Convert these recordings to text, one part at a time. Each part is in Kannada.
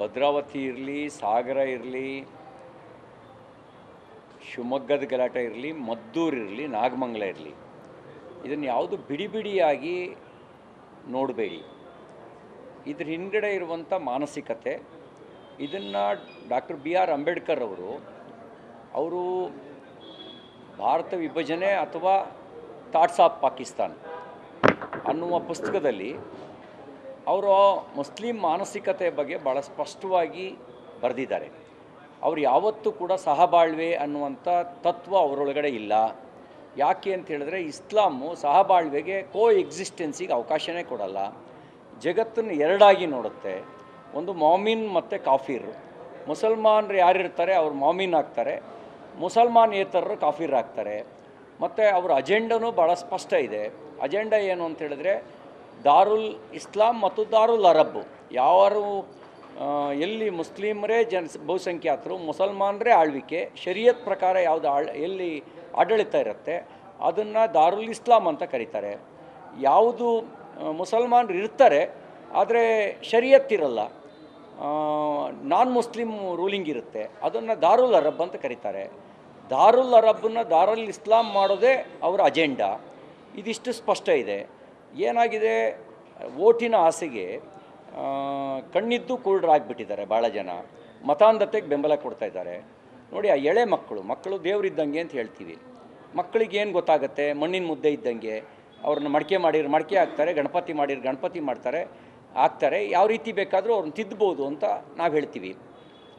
ಭದ್ರಾವತಿ ಇರಲಿ, ಸಾಗರ ಇರಲಿ, ಶಿವಮೊಗ್ಗದ ಗಲಾಟೆ ಇರಲಿ, ಮದ್ದೂರು ಇರಲಿ, ನಾಗಮಂಗಲ ಇರಲಿ, ಇದನ್ನು ಯಾವುದು ಬಿಡಿ ಬಿಡಿಯಾಗಿ ನೋಡಬೇಡಿ ಇದ್ರ ಹಿಂದ್ಗಡೆ ಇರುವಂಥ ಮಾನಸಿಕತೆ, ಇದನ್ನು ಡಾಕ್ಟರ್ ಬಿ ಆರ್ ಅಂಬೇಡ್ಕರ್ ಅವರು ಅವರು ಭಾರತ ವಿಭಜನೆ ಅಥವಾ ಥಾಟ್ಸ್ ಆಫ್ ಪಾಕಿಸ್ತಾನ್ ಅನ್ನುವ ಪುಸ್ತಕದಲ್ಲಿ ಅವರು ಮುಸ್ಲಿಂ ಮಾನಸಿಕತೆ ಬಗ್ಗೆ ಭಾಳ ಸ್ಪಷ್ಟವಾಗಿ ಬರೆದಿದ್ದಾರೆ. ಅವರು ಯಾವತ್ತೂ ಕೂಡ ಸಹಬಾಳ್ವೆ ಅನ್ನುವಂಥ ತತ್ವ ಅವರೊಳಗಡೆ ಇಲ್ಲ. ಯಾಕೆ ಅಂತ ಹೇಳಿದ್ರೆ ಇಸ್ಲಾಮು ಸಹಬಾಳ್ವೆಗೆ ಕೋ ಎಕ್ಸಿಸ್ಟೆನ್ಸಿಗೆ ಅವಕಾಶನೇ ಕೊಡಲ್ಲ. ಜಗತ್ತನ್ನು ಎರಡಾಗಿ ನೋಡುತ್ತೆ. ಒಂದು ಮಾಮಿನ್ ಮತ್ತು ಕಾಫಿರ್. ಮುಸಲ್ಮಾನರು ಯಾರಿರ್ತಾರೆ ಅವ್ರು ಮಾಮಿನ್ ಆಗ್ತಾರೆ. ಮುಸಲ್ಮಾನೇತರರು ಕಾಫಿರ್ ಆಗ್ತಾರೆ. ಮತ್ತು ಅವರ ಅಜೆಂಡನೂ ಭಾಳ ಸ್ಪಷ್ಟ ಇದೆ. ಅಜೆಂಡಾ ಏನು ಅಂತ ಹೇಳಿದ್ರೆ ದಾರುಲ್ ಇಸ್ಲಾಂ ಮತ್ತು ದಾರುಲ್ ಅರಬ್. ಯಾರು ಎಲ್ಲಿ ಮುಸ್ಲಿಮರೇ ಜನ, ಬಹುಸಂಖ್ಯಾತರು, ಮುಸಲ್ಮಾನರೇ ಆಳ್ವಿಕೆ, ಶರೀಯತ್ ಪ್ರಕಾರ ಯಾವುದು ಆಳ್, ಎಲ್ಲಿ ಆಡಳಿತ ಇರುತ್ತೆ, ಅದನ್ನು ದಾರುಲ್ ಇಸ್ಲಾಂ ಅಂತ ಕರೀತಾರೆ. ಯಾವುದು ಮುಸಲ್ಮಾನರು ಇರ್ತಾರೆ, ಆದರೆ ಶರೀಯತ್ ಇರಲ್ಲ. ನಾನ್ ಮುಸ್ಲಿಮ್ ರೂಲಿಂಗ್ ಇರುತ್ತೆ, ಅದನ್ನು ದಾರುಲ್ ಅರಬ್ ಅಂತ ಕರೀತಾರೆ. ದಾರುಲ್ ಅರಬ್ನ ದಾರುಲ್ ಇಸ್ಲಾಂ ಮಾಡೋದೇ ಅವರ ಅಜೆಂಡಾ. ಇದಿಷ್ಟು ಸ್ಪಷ್ಟ ಇದೆ. ಏನಾಗಿದೆ? ಓಟಿನ ಆಸೆಗೆ ಕಣ್ಣಿದ್ದು ಕುರುಡರಾಗ್ಬಿಟ್ಟಿದ್ದಾರೆ ಭಾಳ ಜನ. ಮತಾಂಧತೆಗೆ ಬೆಂಬಲ ಕೊಡ್ತಾ ಇದ್ದಾರೆ. ನೋಡಿ, ಆ ಎಳೆ ಮಕ್ಕಳು ಮಕ್ಕಳು ದೇವರಿದ್ದಂಗೆ ಅಂತ ಹೇಳ್ತೀವಿ. ಮಕ್ಕಳಿಗೆ ಏನು ಗೊತ್ತಾಗುತ್ತೆ? ಮಣ್ಣಿನ ಮುದ್ದೆ ಇದ್ದಂಗೆ. ಅವ್ರನ್ನ ಮಡಿಕೆ ಮಾಡಿರು, ಮಡಿಕೆ ಹಾಕ್ತಾರೆ, ಗಣಪತಿ ಮಾಡಿರು, ಗಣಪತಿ ಮಾಡ್ತಾರೆ, ಹಾಕ್ತಾರೆ. ಯಾವ ರೀತಿ ಬೇಕಾದರೂ ಅವ್ರನ್ನ ತಿದ್ದಬೋದು ಅಂತ ನಾವು ಹೇಳ್ತೀವಿ.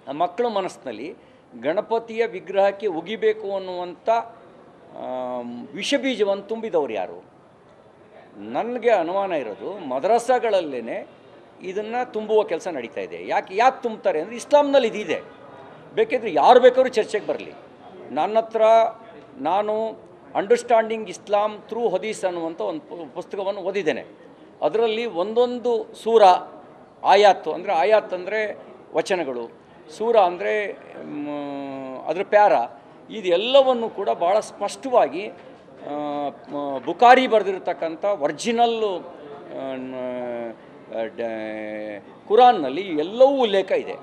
ಆ ಮಕ್ಕಳ ಮನಸ್ಸಿನಲ್ಲಿ ಗಣಪತಿಯ ವಿಗ್ರಹಕ್ಕೆ ಉಗಿಬೇಕು ಅನ್ನುವಂಥ ವಿಷಬೀಜವನ್ನು ತುಂಬಿದವರು ಯಾರು? ನನಗೆ ಅನುಮಾನ ಇರೋದು ಮದ್ರಸಾಗಳಲ್ಲೇ ಇದನ್ನು ತುಂಬುವ ಕೆಲಸ ನಡೀತಾ ಇದೆ. ಯಾಕೆ ಯಾಕೆ ತುಂಬ್ತಾರೆ ಅಂದರೆ ಇಸ್ಲಾಂನಲ್ಲಿ ಇದಿದೆ. ಬೇಕಿದ್ರೆ ಯಾರು ಬೇಕಾದ್ರೂ ಚರ್ಚೆಗೆ ಬರಲಿ. ನನ್ನ ಹತ್ರ ನಾನು ಅಂಡರ್ಸ್ಟ್ಯಾಂಡಿಂಗ್ ಇಸ್ಲಾಂ ಥ್ರೂ ಹದೀಸ್ ಅನ್ನುವಂಥ ಒಂದು ಪುಸ್ತಕವನ್ನು ಓದಿದ್ದೇನೆ. ಅದರಲ್ಲಿ ಒಂದೊಂದು ಸೂರ ಆಯಾತು ಅಂದರೆ ಆಯಾತ್ ಅಂದರೆ ವಚನಗಳು, ಸೂರ ಅಂದರೆ ಅದರ ಪ್ಯಾರ, ಇದೆಲ್ಲವನ್ನು ಕೂಡ ಭಾಳ ಸ್ಪಷ್ಟವಾಗಿ ಬುಕಾರಿ ಬರೆದಿರತಕ್ಕಂಥ ಒರ್ಜಿನಲ್ಲು ಕುರಾನ್ನಲ್ಲಿ ಎಲ್ಲವೂ ಉಲ್ಲೇಖ ಇದೆ.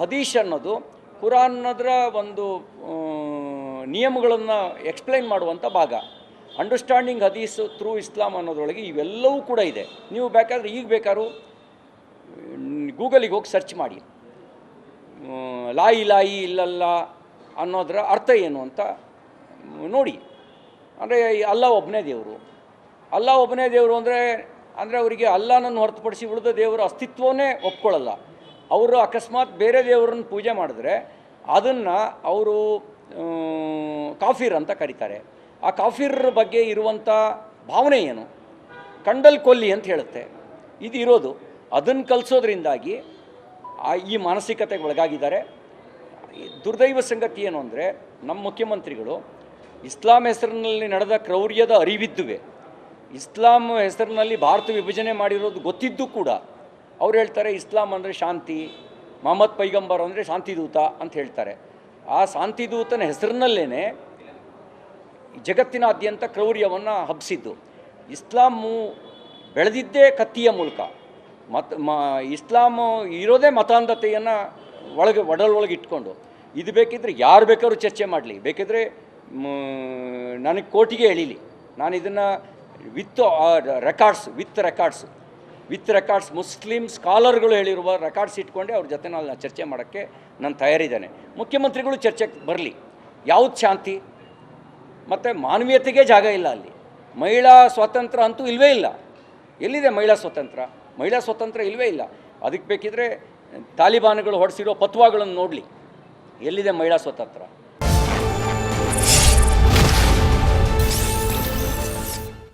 ಹದೀಶ್ ಅನ್ನೋದು ಕುರಾನ್ನದರ ಒಂದು ನಿಯಮಗಳನ್ನು ಎಕ್ಸ್ಪ್ಲೈನ್ ಮಾಡುವಂಥ ಭಾಗ. ಅಂಡರ್ಸ್ಟ್ಯಾಂಡಿಂಗ್ ಹದೀಸ್ ಥ್ರೂ ಇಸ್ಲಾಂ ಅನ್ನೋದ್ರೊಳಗೆ ಇವೆಲ್ಲವೂ ಕೂಡ ಇದೆ. ನೀವು ಬೇಕಾದ್ರೆ ಈಗ ಬೇಕಾದ್ರೂ, ಗೂಗಲಿಗೆ ಹೋಗಿ ಸರ್ಚ್ ಮಾಡಿ. ಲಾಯಿ ಲಾಯಿ ಇಲ್ಲಲ್ಲ ಅನ್ನೋದರ ಅರ್ಥ ಏನು ಅಂತ ನೋಡಿ. ಅಂದರೆ ಅಲ್ಲ ಒಬ್ಬನೇ ದೇವರು. ಅಲ್ಲ ಒಬ್ಬನೇ ದೇವರು ಅಂದರೆ ಅಂದರೆ ಅವರಿಗೆ ಅಲ್ಲನನ್ನು ಹೊರತುಪಡಿಸಿ ಉಳಿದ ದೇವರ ಅಸ್ತಿತ್ವವನ್ನೇ ಒಪ್ಕೊಳ್ಳಲ್ಲ. ಅವರು ಅಕಸ್ಮಾತ್ ಬೇರೆ ದೇವರನ್ನು ಪೂಜೆ ಮಾಡಿದ್ರೆ ಅದನ್ನು ಅವರು ಕಾಫಿರ್ ಅಂತ ಕರೀತಾರೆ. ಆ ಕಾಫಿರ್ ಬಗ್ಗೆ ಇರುವಂಥ ಭಾವನೆ ಏನು? ಕಂಡಲ್ ಕೊಲ್ಲಿ ಅಂತ ಹೇಳುತ್ತೆ. ಇದು ಇರೋದು. ಅದನ್ನು ಕಲಿಸೋದ್ರಿಂದಾಗಿ ಈ ಮಾನಸಿಕತೆಗೆ ಒಳಗಾಗಿದ್ದಾರೆ. ದುರ್ದೈವ ಸಂಗತಿ ಏನು ಅಂದರೆ, ನಮ್ಮ ಮುಖ್ಯಮಂತ್ರಿಗಳು ಇಸ್ಲಾಂ ಹೆಸರಿನಲ್ಲಿ ನಡೆದ ಕ್ರೌರ್ಯದ ಅರಿವಿದ್ದುವೆ. ಇಸ್ಲಾಂ ಹೆಸರಿನಲ್ಲಿ ಭಾರತ ವಿಭಜನೆ ಮಾಡಿರೋದು ಗೊತ್ತಿದ್ದು ಕೂಡ ಅವ್ರು ಹೇಳ್ತಾರೆ, ಇಸ್ಲಾಂ ಅಂದರೆ ಶಾಂತಿ, ಮೊಹಮ್ಮದ್ ಪೈಗಂಬರ್ ಅಂದರೆ ಶಾಂತಿದೂತ ಅಂತ ಹೇಳ್ತಾರೆ. ಆ ಶಾಂತಿದೂತನ ಹೆಸರಿನಲ್ಲೇ ಜಗತ್ತಿನಾದ್ಯಂತ ಕ್ರೌರ್ಯವನ್ನು ಹಬ್ಬಿಸಿದ್ದು ಇಸ್ಲಾಮು ಬೆಳೆದಿದ್ದೇ ಕತ್ತಿಯ ಮೂಲಕ. ಮತ್, ಮ, ಇಸ್ಲಾಮು ಇರೋದೇ ಮತಾಂಧತೆಯನ್ನು ಒಳಗೆ ಒಡಲೊಳಗೆ ಇಟ್ಕೊಂಡು. ಇದು ಬೇಕಿದ್ರೆ ಯಾರು ಬೇಕಾದ್ರೂ ಚರ್ಚೆ ಮಾಡಲಿ. ಬೇಕಿದ್ರೆ ನನಗೆ ಕೋಟಿಗೆ ಎಳೀಲಿ. ನಾನು ಇದನ್ನು with records with records with records Muslim ಸ್ಕಾಲರ್ಗಳು ಹೇಳಿರುವ ರೆಕಾರ್ಡ್ಸ್ ಇಟ್ಕೊಂಡೆ ಅವ್ರ ಜೊತೆ ನಾನು ಚರ್ಚೆ ಮಾಡೋಕ್ಕೆ ನಾನು ತಯಾರಿದ್ದೇನೆ. ಮುಖ್ಯಮಂತ್ರಿಗಳು ಚರ್ಚೆಗೆ ಬರಲಿ. ಯಾವ್ದು ಶಾಂತಿ? ಮತ್ತು ಮಾನವೀಯತೆಗೆ ಜಾಗ ಇಲ್ಲ ಅಲ್ಲಿ. ಮಹಿಳಾ ಸ್ವಾತಂತ್ರ್ಯ ಅಂತೂ ಇಲ್ಲವೇ ಇಲ್ಲ. ಎಲ್ಲಿದೆ ಮಹಿಳಾ ಸ್ವಾತಂತ್ರ್ಯ ಮಹಿಳಾ ಸ್ವಾತಂತ್ರ್ಯ ಇಲ್ಲವೇ ಇಲ್ಲ. ಅದಕ್ಕೆ ಬೇಕಿದ್ರೆ ತಾಲಿಬಾನ್ಗಳು ಹೊಡೆಸಿರೋ ಪತ್ವಾಗಳನ್ನು ನೋಡಲಿ. ಎಲ್ಲಿದೆ ಮಹಿಳಾ ಸ್ವಾತಂತ್ರ್ಯ